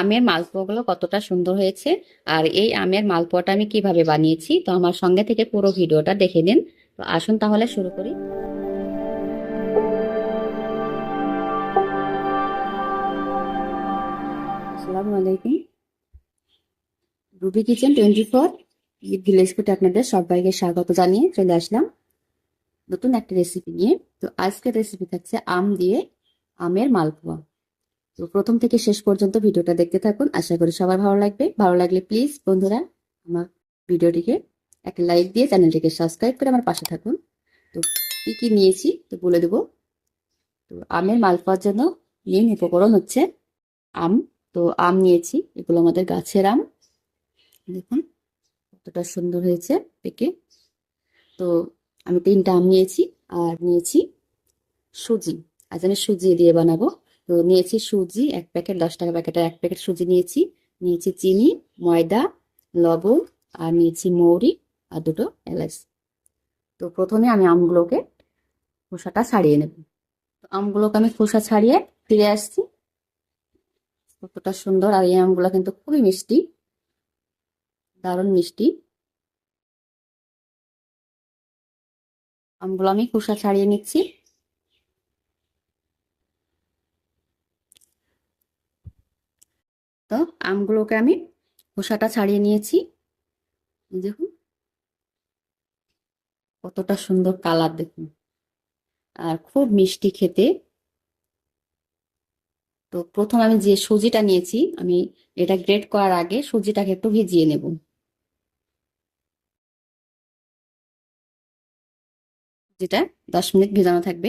আমের মালপোয়াগুলো কতটা সুন্দর হয়েছে আর এই আমের মালপোয়াটা আমি কীভাবে বানিয়েছি, তো আমার সঙ্গে থেকে পুরো ভিডিওটা দেখে নিন। তো আসুন তাহলে শুরু করি। আসসালামু আলাইকুম। Ruby kitchen twenty four village ফুটে আপনাদের সবাইকে স্বাগত জানিয়ে চলে আসলাম নতুন একটা রেসিপি নিয়ে। তো আজকের রেসিপি থাকছে আম দিয়ে আমের মালপোয়া। তো প্রথম থেকে শেষ পর্যন্ত ভিডিওটা দেখতে থাকুন। আশা করি সবার ভালো লাগবে। ভালো লাগলে প্লিজ বন্ধুরা আমার ভিডিওটিকে একটা লাইক দিয়ে চ্যানেলটিকে সাবস্ক্রাইব করে আমার পাশে থাকুন। তো কি কি নিয়েছি তো বলে দেবো। তো আমের মালপোয়ার জন্য মেন উপকরণ হচ্ছে আম। তো আম নিয়েছি। এগুলো আমাদের গাছের আম। দেখুন কতটা সুন্দর হয়েছে পেকে তো আমি তিনটা আম নিয়েছি। আর নিয়েছি সুজি। আজ আমি সুজি দিয়ে বানাবো। তো নিয়েছি সুজি, এক প্যাকেট, দশ টাকা প্যাকেটের এক প্যাকেট সুজি নিয়েছি। নিয়েছি চিনি, ময়দা, লবণ, আর নিয়েছি মৌরি আর দুটো এলাচ। তো প্রথমে আমি আমগুলোকে খোসাটা ছাড়িয়ে নেব। তো আমগুলোকে আমি খোসা ছাড়িয়ে ফিরে আসছি। কতটা সুন্দর, আর এই আমগুলো কিন্তু খুবই মিষ্টি, দারুণ মিষ্টি। আমগুলো আমি খোসা ছাড়িয়ে নিচ্ছি। তো আমগুলোকে আমি খোসাটা ছাড়িয়ে নিয়েছি। দেখুন। কতটা সুন্দর কালার দেখুন। আর খুব মিষ্টি খেতে। তো প্রথম আমি যে সুজিটা নিয়েছি, আমি এটা গ্রেট করার আগে সুজিটাকে একটু ভিজিয়ে নেব। যেটা দশ মিনিট ভেজানো থাকবে।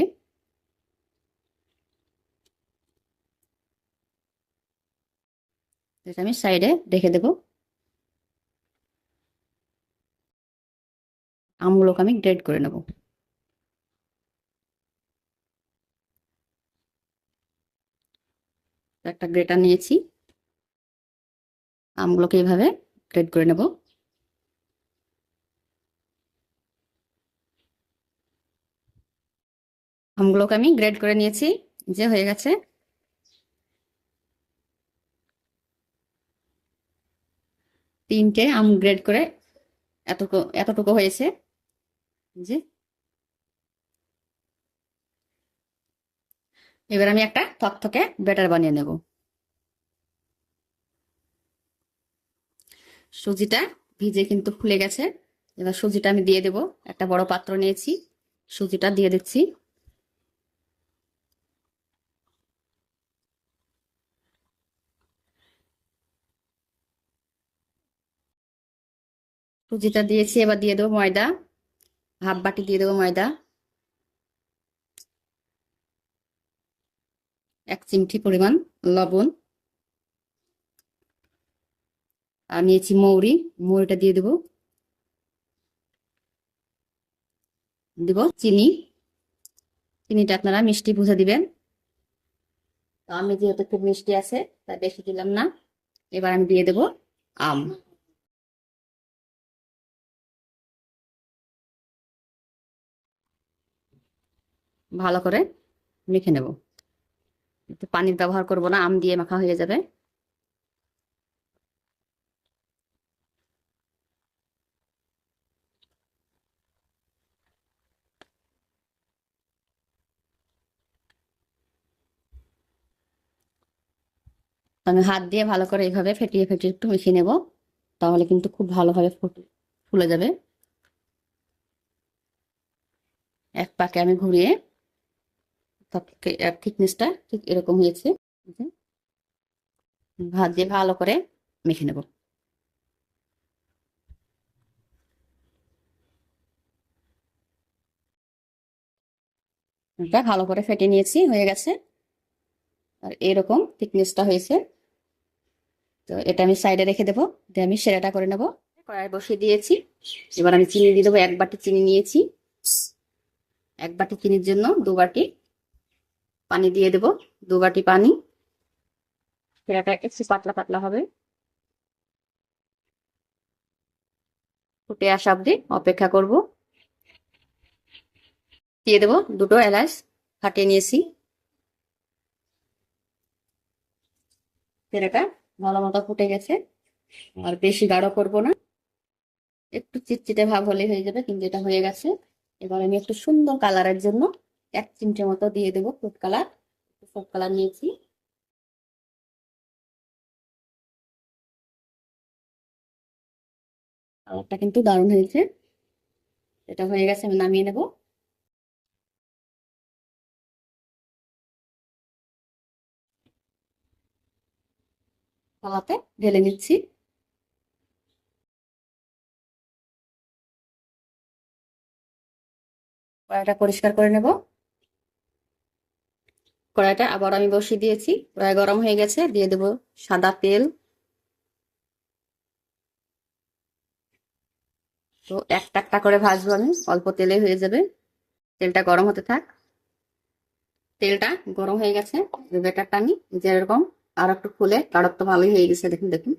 আমি সাইডে রেখে দেব। আমগুলোকে আমি গ্রেড করে নেব। একটা গ্রেটার নিয়েছি। আমগুলোকে এইভাবে গ্রেড করে নেব। আমগুলোকে আমি গ্রেড করে নিয়েছি। যে হয়ে গেছে তিনটে আম গ্রেড করে এতটুকু এতটুকু হয়েছে। যে এবার আমি একটা থকথকে ব্যাটার বানিয়ে নেব। সুজিটা ভিজে কিন্তু ফুলে গেছে। এবার সুজিটা আমি দিয়ে দেব। একটা বড় পাত্র নিয়েছি। সুজিটা দিয়ে দিচ্ছি। সুজিটা দিয়েছি, এবার দিয়ে দেবো ময়দা। হাফ বাটি দিয়ে দেবো ময়দা। এক চিমটি পরিমাণ লবণ। আর নিয়েছি মৌরি। মৌরিটা দিয়ে দেবো। দিব চিনি। চিনিটা আপনারা মিষ্টি বুঝে দিবেন। তো আমি যেহেতু খুব মিষ্টি আছে, তাই বেশি দিলাম না। এবার আমি দিয়ে দেবো আম। ভালো করে মেখে নেব। পানির ব্যবহার করব না, আম দিয়ে মাখা হয়ে যাবে। আমি হাত দিয়ে ভালো করে এইভাবে ফেটিয়ে ফেটিয়ে একটু মিশিয়ে নেব, তাহলে কিন্তু খুব ভালোভাবে ফুলে যাবে। এক পাকে আমি ঘুরিয়ে থিকনেসটা ঠিক এরকম হয়েছে। ভাত দিয়ে ভালো করে মেখে নেব। ভালো করে ফেটে নিয়েছি, হয়ে গেছে। আর এরকম থিকনেসটা হয়েছে। তো এটা আমি সাইডে রেখে দেবো, দিয়ে আমি সেরাটা করে নেব। কড়াই বসিয়ে দিয়েছি। এবার আমি চিনি দিয়ে দেবো, এক বাটি চিনি নিয়েছি। এক বাটি চিনির জন্য দু বাটি পানি দিয়ে দেব দু বাটি পানি। সেরাটা একটু পাতলা পাতলা হবে। ফুটে আসা অবধি অপেক্ষা করব। দিয়ে দেব দুটো এলাচ ফাটিয়ে নিয়েছি। সেরাটা ভালো মতো ফুটে গেছে আর বেশি গাঢ় করব না। একটু চিটচিটে ভাব হলে হয়ে যাবে কিন্তু এটা হয়ে গেছে। এবার আমি একটু সুন্দর কালারের জন্য এক চিমটে মতো দিয়ে দেবো ফুড কালার ফুড কালার নিয়েছি। কালারটা কিন্তু দারুণ হয়েছে। এটা হয়ে গেছে, আমি নামিয়ে নেব। থালাতে ঢেলে নিচ্ছি। কড়াইটা পরিষ্কার করে নেব। কড়াইটা আবার আমি বসিয়ে দিয়েছি। কড়াই গরম হয়ে গেছে, দিয়ে দেব সাদা তেল। তো একটা একটা করে ভাজবো আমি, অল্প তেলে হয়ে যাবে। তেলটা গরম হতে থাক। তেলটা গরম হয়ে গেছে বেটারটা আমি যেরকম আর একটু ফুলে কারক তো ভালোই হয়ে গেছে, দেখুন দেখুন।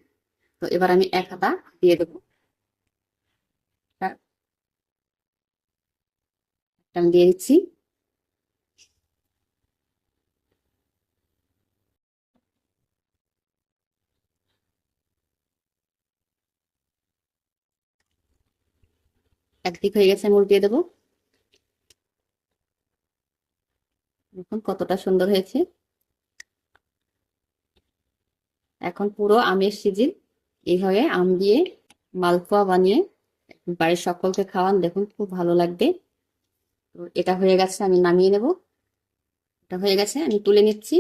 তো এবার আমি এক হাতা দিয়ে দেবো। আমি দিয়ে দিচ্ছি। একদিক হয়ে গেছে, আমি উল্টিয়ে দেবো। দেখুন কতটা সুন্দর হয়েছে। এখন পুরো আমের সিজন, এইভাবে আম দিয়ে মালপোয়া বানিয়ে বাড়ির সকলকে খাওয়ান, দেখুন খুব ভালো লাগবে। তো এটা হয়ে গেছে, আমি নামিয়ে নেব। এটা হয়ে গেছে, আমি তুলে নিচ্ছি।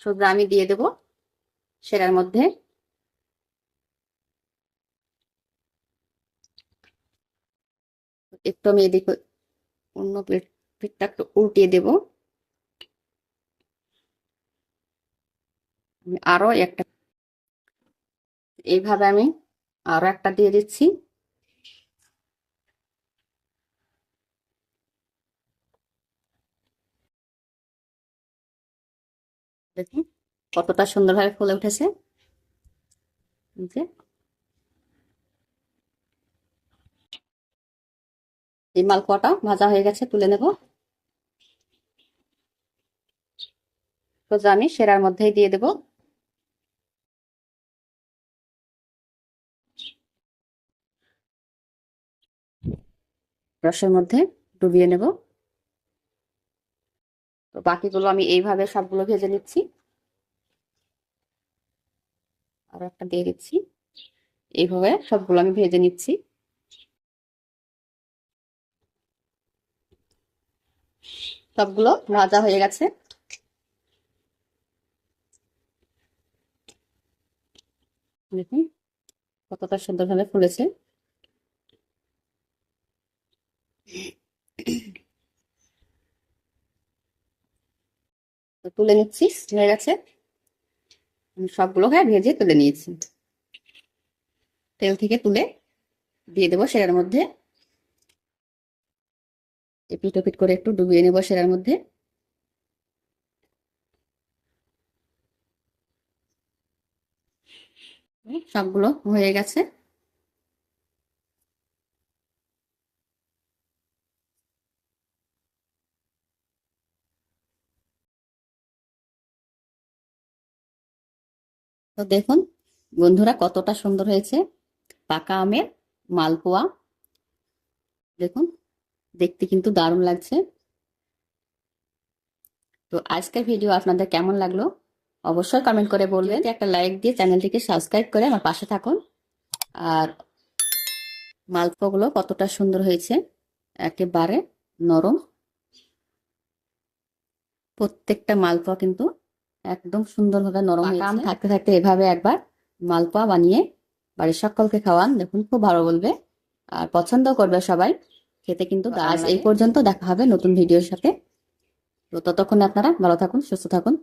সোজা আমি দিয়ে দেব সেটার মধ্যে। একটু আমি এদিকে অন্য প্লেট প্লেটটা একটু উল্টিয়ে দেব। আরও একটা, এইভাবে আমি আরও একটা দিয়ে দিচ্ছি। দেখুন কতটা সুন্দরভাবে ফুলে উঠেছে। এই মালপোয়াটা ভাজা হয়ে গেছে, তুলে নেব। সোজা আমি সেরার মধ্যেই দিয়ে দেব। রসের মধ্যে ডুবিয়ে নেব। তো বাকিগুলো আমি এইভাবে সবগুলো ভেজে নিচ্ছি। আর একটা দিয়ে দিচ্ছি। এইভাবে সবগুলো আমি ভেজে নিচ্ছি। সবগুলো ভাজা হয়ে গেছে। কতটা সুন্দরভাবে ফুলেছে। তুলে নিচ্ছি, হয়ে গেছে। সবগুলোকে ভেজে তুলে নিয়েছি। তেল থেকে তুলে দিয়ে দেবো সেটার মধ্যে। এপিট ওপিট করে একটু ডুবিয়ে নেব সেটার মধ্যে। সবগুলো হয়ে গেছে। তো দেখুন, বন্ধুরা কতটা সুন্দর হয়েছে। পাকা আমের মালপোয়া। দেখুন দেখতে কিন্তু দারুণ লাগছে। তো আজকের ভিডিও আপনাদের কেমন লাগল? অবশ্যই কমেন্ট করে বলবেন। একটা লাইক দিয়ে চ্যানেলটিকে সাবস্ক্রাইব করে আমার পাশে থাকুন। আর মালপোয়াগুলো কতটা সুন্দর হয়েছে একেবারে নরম। প্রত্যেকটা মালপোয়া কিন্তু একদম সুন্দরভাবে নরম আম থাকতে থাকতে এভাবে একবার মালপোয়া বানিয়ে বাড়ির সকলকে খাওয়ান। দেখুন খুব ভালো বলবে। আর পছন্দ করবে সবাই। খেতে কিন্তু আজ এই পর্যন্ত দেখা হবে নতুন ভিডিওর সাথে। তো ততক্ষণ আপনারা ভালো থাকুন সুস্থ থাকুন।